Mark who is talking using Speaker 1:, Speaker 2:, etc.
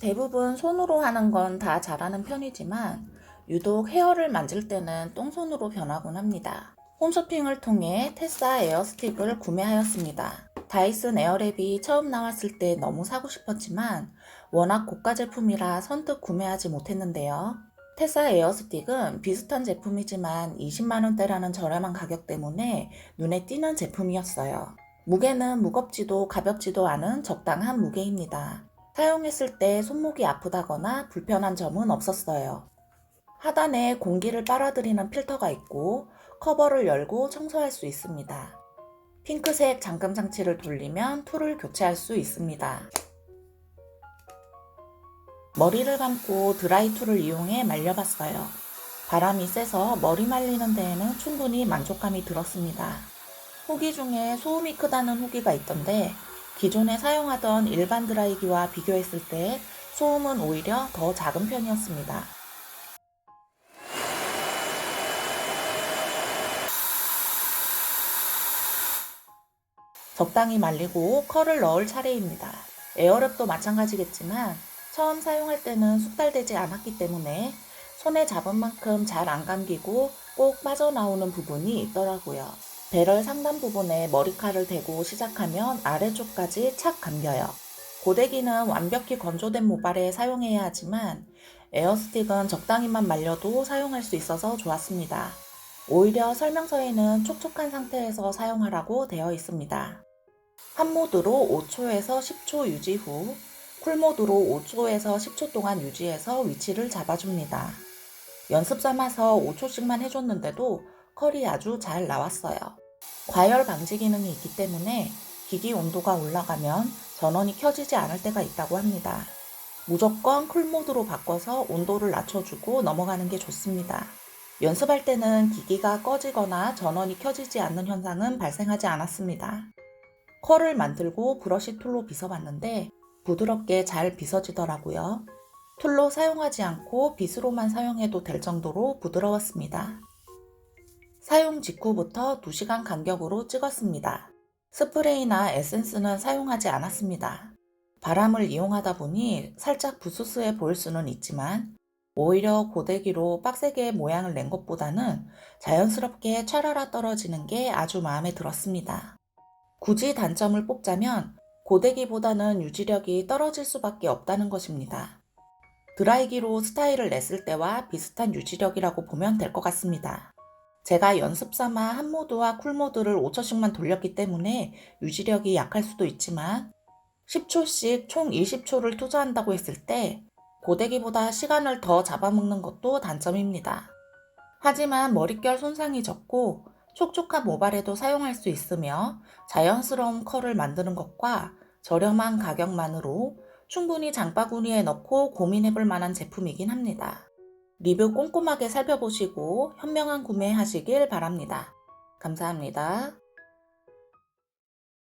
Speaker 1: 대부분 손으로 하는 건 다 잘하는 편이지만 유독 헤어를 만질 때는 똥손으로 변하곤 합니다. 홈쇼핑을 통해 테사 에어스틱을 구매하였습니다. 다이슨 에어랩이 처음 나왔을 때 너무 사고 싶었지만 워낙 고가 제품이라 선뜻 구매하지 못했는데요. 테사 에어스틱은 비슷한 제품이지만 20만원대라는 저렴한 가격 때문에 눈에 띄는 제품이었어요. 무게는 무겁지도 가볍지도 않은 적당한 무게입니다. 사용했을 때 손목이 아프다거나 불편한 점은 없었어요. 하단에 공기를 빨아들이는 필터가 있고 커버를 열고 청소할 수 있습니다. 핑크색 잠금 장치를 돌리면 툴을 교체할 수 있습니다. 머리를 감고 드라이 툴을 이용해 말려봤어요. 바람이 세서 머리 말리는 데에는 충분히 만족감이 들었습니다. 후기 중에 소음이 크다는 후기가 있던데 기존에 사용하던 일반 드라이기와 비교했을 때 소음은 오히려 더 작은 편이었습니다. 적당히 말리고 컬을 넣을 차례입니다. 에어랩도 마찬가지겠지만 처음 사용할 때는 숙달되지 않았기 때문에 손에 잡은 만큼 잘 안 감기고 꼭 빠져나오는 부분이 있더라고요. 배럴 상단 부분에 머리칼을 대고 시작하면 아래쪽까지 착 감겨요. 고데기는 완벽히 건조된 모발에 사용해야 하지만 에어스틱은 적당히만 말려도 사용할 수 있어서 좋았습니다. 오히려 설명서에는 촉촉한 상태에서 사용하라고 되어 있습니다. 한 모드로 5초에서 10초 유지 후, 쿨 모드로 5초에서 10초 동안 유지해서 위치를 잡아줍니다. 연습 삼아서 5초씩만 해줬는데도 컬이 아주 잘 나왔어요. 과열 방지 기능이 있기 때문에 기기 온도가 올라가면 전원이 켜지지 않을 때가 있다고 합니다. 무조건 쿨 모드로 바꿔서 온도를 낮춰주고 넘어가는 게 좋습니다. 연습할 때는 기기가 꺼지거나 전원이 켜지지 않는 현상은 발생하지 않았습니다. 컬을 만들고 브러쉬 툴로 빗어봤는데 부드럽게 잘 빗어지더라고요. 툴로 사용하지 않고 빗으로만 사용해도 될 정도로 부드러웠습니다. 사용 직후부터 2시간 간격으로 찍었습니다. 스프레이나 에센스는 사용하지 않았습니다. 바람을 이용하다 보니 살짝 부스스해 보일 수는 있지만 오히려 고데기로 빡세게 모양을 낸 것보다는 자연스럽게 차라라 떨어지는 게 아주 마음에 들었습니다. 굳이 단점을 뽑자면 고데기보다는 유지력이 떨어질 수밖에 없다는 것입니다. 드라이기로 스타일을 냈을 때와 비슷한 유지력이라고 보면 될 것 같습니다. 제가 연습 삼아 한 모드와 쿨 모드를 5초씩만 돌렸기 때문에 유지력이 약할 수도 있지만 10초씩 총 20초를 투자한다고 했을 때 고데기보다 시간을 더 잡아먹는 것도 단점입니다. 하지만 머릿결 손상이 적고 촉촉한 모발에도 사용할 수 있으며 자연스러운 컬을 만드는 것과 저렴한 가격만으로 충분히 장바구니에 넣고 고민해볼 만한 제품이긴 합니다. 리뷰 꼼꼼하게 살펴보시고 현명한 구매 하시길 바랍니다. 감사합니다.